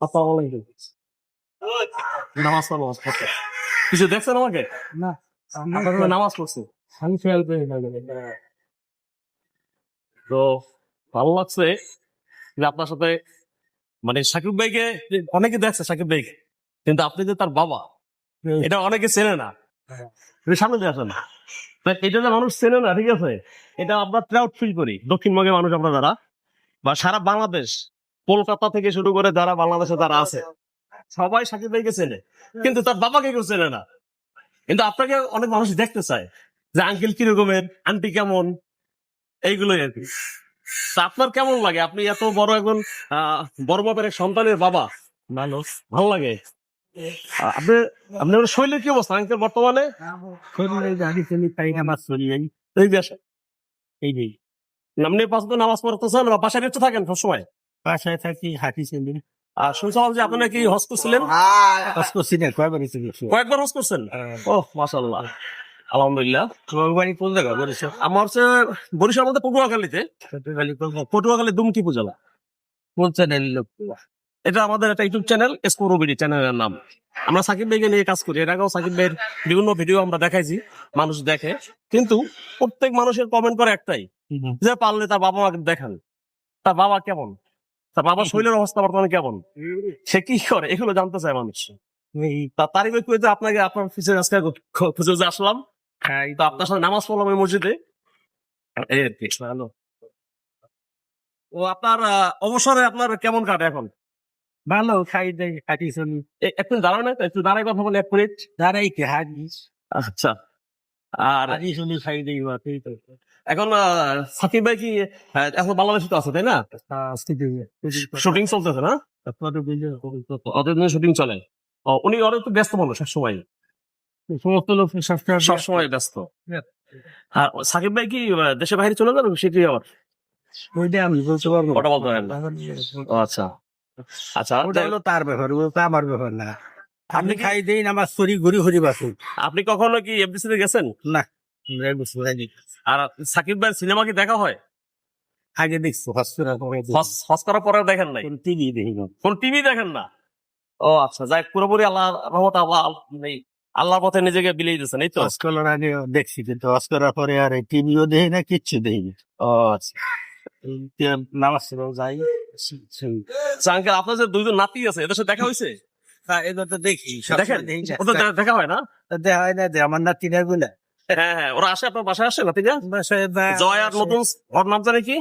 আসসালামু আলাইকুম নামাজ পড়ো নামাজ পড়তে কিছু দেখছেন আমাকে? না আপনারা নামাজ পড়ছে আমি খেয়াল করি না তো ভালো লাগছে যে আপনার সাথে মানে সাকিব ভাইকে অনেকে দেখছে সাকিব ভাইকে। কিন্তু আপনি যে তার বাবা এটা অনেকে চেনে না। হ্যাঁ। সামনে দিয়ে আসেন এটা যে মানুষ চেনে না ঠিক আছে? এটা আমরা প্রাউড ফিল করি। দক্ষিণবঙ্গের মানুষ আমরা যারা বা সারা বাংলাদেশ কলকাতা থেকে শুরু করে যারা বাংলাদেশে যারা আছে সবাই সাকিব ভাইকে চেনে। কিন্তু তার বাবাকে কেউ চেনে না। কিন্তু আপনাকে অনেক মানুষ দেখতে চায় যে আঙ্কেল কিরকমের আন্টি কেমন এইগুলোই আর কি। আপনার কেমন লাগে? আপনি এত বড় একজন আহ, বড় বাপের এক সন্তানের বাবা। ভালো। ভালো লাগে? আপনি আপনার শৈলীর কি অবস্থা? আঙ্কেল বর্তমানে? এই আপনি পাঁচ নামাজ পড়তেছেন বা বাসায় থাকেন সবসময়? বাসায় থাকি হাঁটি আর শুনছিলাম যে হজ করছিলেন? কাজ করছি না কয়বার কয়েকবার হজ করছেন? ও মাশাল্লাহ আলহামদুলিল্লাহ। তোমার বাড়ি কোন জায়গা? বলেছ আমার হচ্ছে বরিশাল মধ্যে পটুয়াখালীতে। পটুয়াখালী দুমকি উপজেলা। কোন চ্যানেল লোক এটা আমাদের একটা ইউটিউব চ্যানেল চ্যানেলের নাম। আমরা সাকিব ভাইকে নিয়ে কাজ করি। এর আগেও সাকিব ভাইয়ের বিভিন্ন ভিডিও আমরা দেখাইছি মানুষ দেখে। কিন্তু প্রত্যেক মানুষের কমেন্ট করে একটাই যে পারলে তার বাবা মাকে দেখান। তার বাবা কেমন? তার বাবার শরীরের অবস্থা বর্তমানে কেমন? সে কি করে? এগুলো জানতে চায় মানুষ। তা তারই আপনাকে আপনার পিছনে আজকে খুঁজে যে আসলাম। তো আপনার সাথে নামাজ পড়লাম এই মসজিদে। এই আর কি। ও আপনার অবসরে আপনার কেমন কাটে এখন? ভালো খাই হাঁটি চলি একটু না একটু দাঁড়াই কথা বলে এক মিনিট। দাঁড়াই কি আচ্ছা। আর হাঁটি চলি খাই দেই এখন সাকিব ভাই কি এখন বাংলাদেশে তো আছে তাই না? শুটিং চলতেছে না? জন্য শুটিং চলে। উনি অনেক তো ব্যস্ত মানুষ সবসময়। সমস্ত লোক সবসময় ব্যস্ত। হ্যাঁ। আর সাকিব ভাই কি দেশের বাইরে চলে যাবে? সেটি আবার? ওইটা আমি বলতে পারব ওটা বলতে না। আচ্ছা। আচ্ছা ওটা হলো তার ব্যাপার ওটা আমার ব্যাপার না। আপনি খাই দেই পড়ি ঘুরি ঘুরি বাসুন আপনি কখনো কি এফডিসি তে গেছেন? না। আর সাকিব ভাই সিনেমা কি দেখা হয়? আগে দেখছ করার পরে দেখেন নাই? টিভি দেখি কোন টিভি দেখেন না? ও আচ্ছা যাই পুরোপুরি আল্লাহ রহমত আল্লাহ আল্লাহর পথে নিজেকে বিলিয়ে দিয়েছেন এই তো? হস করার আগে দেখছি কিন্তু হস করার পরে আর টিভিও দেখি না কিচ্ছু দেখি না। ও আচ্ছা। নামাজ যাই। আঙ্কেল আপনার যে দুইজন নাতি আছে এদের সাথে দেখা হয়েছে? হ্যাঁ, এবার তো দেখি দেখেন দেখি। না। হয় না? দেখা হয় না আমার নাতিরা গুলা হ্যাঁ হ্যাঁ ওরা আসে আপনার বাসায় আসে নাতিরা? বাসায় জয় আর নতুন ওর নাম জানে কি?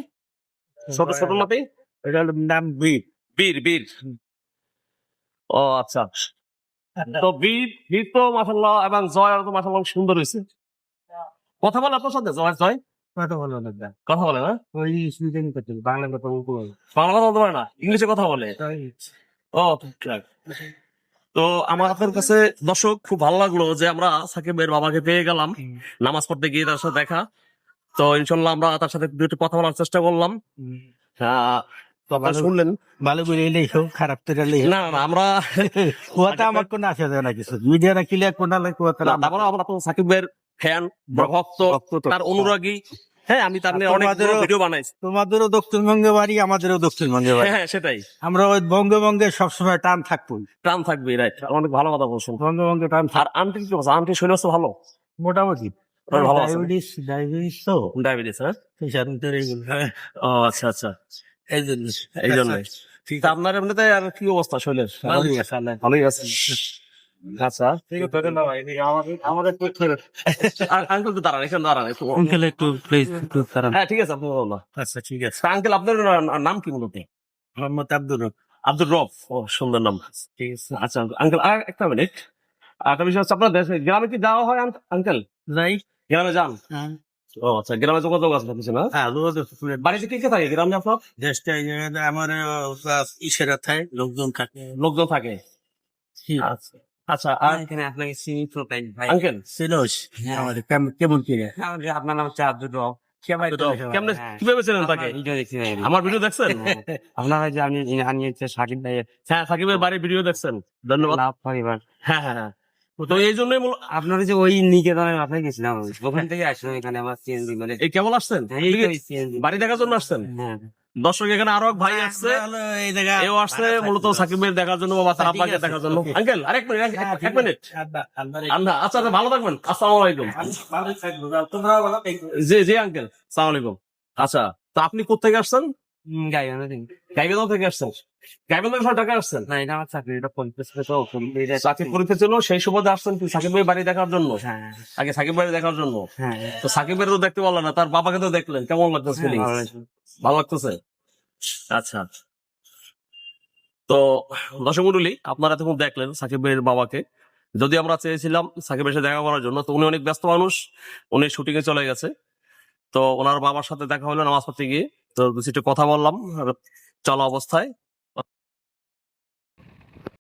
ছোট ছোট নাতি? এটা নাম বীর। বীর বীর। ও আচ্ছা। তো বীর বীর তো মাসাল্লাহ এবং জয় তো মাসাল্লাহ সুন্দর হয়েছে। কথা বলে আপনার সাথে জয় জয়। কথা বলো না কথা বলে না? ওই সুইডেন করতে বাংলা কথা বলতে বাংলা কথা বলতে পারে না ইংলিশে কথা বলে। ও তো আমার আপনার কাছে দর্শক খুব ভালো লাগল যে আমরা সাকিবের বাবাকে পেয়ে গেলাম। নামাজ পড়তে গিয়ে তার সাথে দেখা। তো ইনশাল্লাহ আমরা তার সাথে দুটো কথা বলার চেষ্টা করলাম। হ্যাঁ, শুনলেন ভালো করে খারাপ তো না না আমরা কুয়াতে আমার কোনো আসে যায় না কিছু। মিডিয়া কোনা আমরা সাকিবের ফ্যান ভক্ত তার অনুরাগী। হ্যাঁ আমি নিয়ে অনেক ভিডিও বানাইছি। তোমাদেরও দক্ষিণবঙ্গে বাড়ি আমাদেরও দক্ষিণবঙ্গে বাড়ি। হ্যাঁ সেটাই। আমরা ওই বঙ্গবঙ্গে সবসময় টান থাকব। প্রাণ থাকবে রাইট। অনেক ভালো কথা বলছেন। বঙ্গবঙ্গে টান আর আন্টি কি অবস্থা? আন্টি শরীর ভালো? মোটামুটি। ভালো আছে ডায়াবেটিস ডায়াবেটিস তো। ডায়াবেটিস হ্যাঁ? হ্যাঁ, ও আচ্ছা আচ্ছা। এই জন্য। এই জন্যই। ঠিক আপনার এমনিতে আর কি অবস্থা শরীরের? ভালোই আছে ভালোই আছে। আচ্ছা আমাদের আঙ্কেল তো দাঁড়ান এখানে দাঁড়ান একটু আঙ্কেল একটু প্লিজ একটু দাঁড়ান। হ্যাঁ ঠিক আছে আপনি আচ্ছা ঠিক আছে। আঙ্কেল আপনার নাম কি মূলত? মোহাম্মদ আব্দুর রব। আব্দুল ও সুন্দর নাম। ঠিক আছে। আচ্ছা আঙ্কেল আর একটা মিনিট একটা বিষয় হচ্ছে আপনার দেশে গ্রামে কি যাওয়া হয় আঙ্কেল যাই। গ্রামে যান? হ্যাঁ। ও আচ্ছা গ্রামে যোগাযোগ আছে কিছু না বাড়িতে কে কে থাকে গ্রামে আপনার? দেশটা আমার ইশারা থাকে লোকজন থাকে। লোকজন থাকে। আচ্ছা। আচ্ছা আর এখানে আপনাকে ভাই। আঙ্কেল? হ্যাঁ। আমাদের কেমন- রে? আমাদের আপনার নাম হচ্ছে আব্দুল রব। হ্যাঁ। আমি। আমার ভিডিও দেখছেন? আপনার যে আপনি আনিয়ে সাকিব হ্যাঁ সাকিবের বাড়ির ভিডিও দেখছেন। ধন্যবাদ। পরিবার। হ্যাঁ হ্যাঁ হ্যাঁ। তো এই জন্যই আপনার যে ওই নিকেতনের মাথায় গেছিলাম আমি। ওখান থেকে আসলাম এখানে আমার সিএনজি মানে এই কেবল আসছেন? বাড়ি দেখার জন্য আসছেন? হ্যাঁ। দর্শক এখানে আরও এক ভাই আসছে। এও আসছে মূলত সাকিব ভাই দেখার জন্য বা তার আব্বাকে দেখার জন্য। আঙ্কেল আরেক মিনিট এক- এক- মিনিট। আন্না আচ্ছা আচ্ছা, ভালো থাকবেন। আসসালামু আলাইকুম। জি জি আঙ্কেল। সালাম আলাইকুম। আচ্ছা তো আপনি কোথেকে আসছেন? গাইবান্ধা থেকে। গাইবান্ধা থেকে আসছেন। গাইবান্ধা থেকে ঢাকা আসছেন? না এটা আমার চাকরি এটা পঞ্চাশ তো এটা- সাকিব পরীক্ষা ছিল সেই সুবাদে আসছেন কি? সাকিব ভাই বাড়ি দেখার জন্য? হ্যাঁ। আগে সাকিব বাড়ি দেখার জন্য? হ্যাঁ। তো সাকিবের তো দেখতে পারলেন না তার বাবাকে তো দেখলেন। কেমন লাগতেছে হ্যাঁ, ভালো লাগতেছে? আচ্ছা। তো দর্শক মন্ডলী আপনারা এতক্ষণ দেখলেন সাকিবের বাবাকে। যদি আমরা চেয়েছিলাম সাকিবের সাথে দেখা করার জন্য তো উনি অনেক ব্যস্ত মানুষ। উনি শুটিং এ চলে গেছে। তো ওনার বাবার সাথে দেখা হলো নামাজ পড়তে গিয়ে। তো দু কথা বললাম। চলা অবস্থায়।